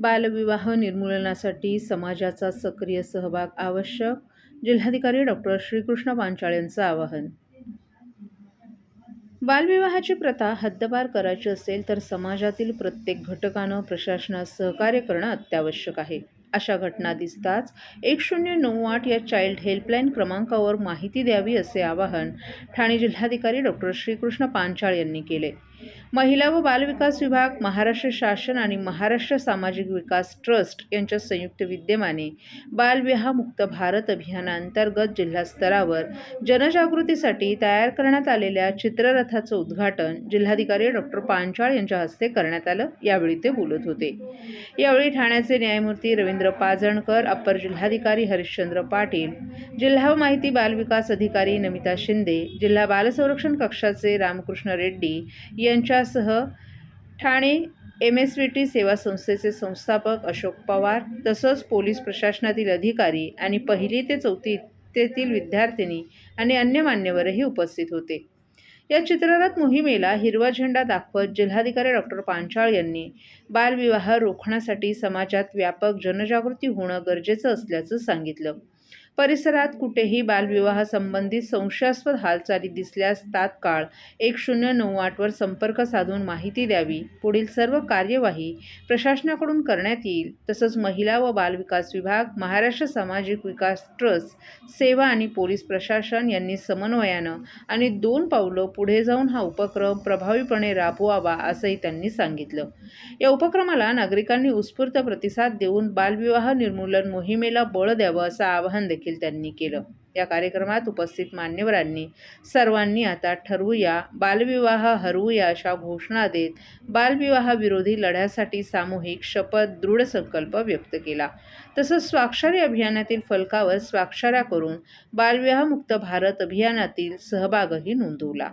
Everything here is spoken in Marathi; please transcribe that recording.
बालविवाह निर्मूलनासाठी समाजाचा सक्रिय सहभाग आवश्यक जिल्हाधिकारी डॉक्टर श्रीकृष्ण पांचाळ यांचं आवाहन. बालविवाहाची प्रथा हद्दपार करायची असेल तर समाजातील प्रत्येक घटकानं प्रशासनास सहकार्य करणं अत्यावश्यक आहे. अशा घटना दिसताच एक शून्य नऊ आठ या चाइल्ड हेल्पलाईन क्रमांकावर माहिती द्यावी असे आवाहन ठाणे जिल्हाधिकारी डॉक्टर श्रीकृष्ण पांचाळ यांनी केले. महिला व बालविकास विभाग महाराष्ट्र शासन आणि महाराष्ट्र सामाजिक विकास ट्रस्ट यांच्या संयुक्त विद्यमाने बालविवाह मुक्त भारत अभियानांतर्गत जिल्हा स्तरावर जनजागृतीसाठी तयार करण्यात आलेल्या चित्ररथाचं उद्घाटन जिल्हाधिकारी डॉक्टर पांचाळ यांच्या हस्ते करण्यात आलं. यावेळी ते बोलत होते. यावेळी ठाण्याचे न्यायमूर्ती रवींद्र पाजणकर अप्पर जिल्हाधिकारी हरिश्चंद्र पाटील जिल्हा माहिती बालविकास अधिकारी नमिता शिंदे जिल्हा बालसंरक्षण कक्षाचे रामकृष्ण रेड्डी यांच्यासह Thane M S V T सेवा संस्थेचे संस्थापक अशोक पवार तसंच पोलीस प्रशासनातील अधिकारी आणि पहिली ते चौथी तेथील विद्यार्थिनी आणि अन्य मान्यवरही उपस्थित होते. या चित्ररथ मोहिमेला हिरवा झेंडा दाखवत जिल्हाधिकारी डॉक्टर पांचाळ यांनी बालविवाह रोखण्यासाठी समाजात व्यापक जनजागृती होणं गरजेचं असल्याचं सांगितलं. परिसरात कुठेही बालविवाह संबंधित संशयास्पद हालचाली दिसल्यास तात्काळ एक शून्य नऊ आठवर संपर्क साधून माहिती द्यावी. पुढील सर्व कार्यवाही प्रशासनाकडून करण्यात येईल. तसंच महिला व बालविकास विभाग महाराष्ट्र सामाजिक विकास ट्रस्ट सेवा आणि पोलीस प्रशासन यांनी समन्वयानं आणि दोन पावलं पुढे जाऊन हा उपक्रम प्रभावीपणे राबवावा असंही त्यांनी सांगितलं. या उपक्रमाला नागरिकांनी उत्स्फूर्त प्रतिसाद देऊन बालविवाह निर्मूलन मोहिमेला बळ द्यावं असं आवाहन देखील त्यांनी केलं. या कार्यक्रमात उपस्थित मान्यवरांनी सर्वांनी आता ठरवूया बालविवाह हरवूया अशा घोषणा देत बालविवाहाविरोधी लढ्यासाठी सामूहिक शपथ दृढ संकल्प व्यक्त केला. तसंच स्वाक्षरी अभियानातील फलकावर स्वाक्षऱ्या करून बालविवाह मुक्त भारत अभियानातील सहभागही नोंदवला.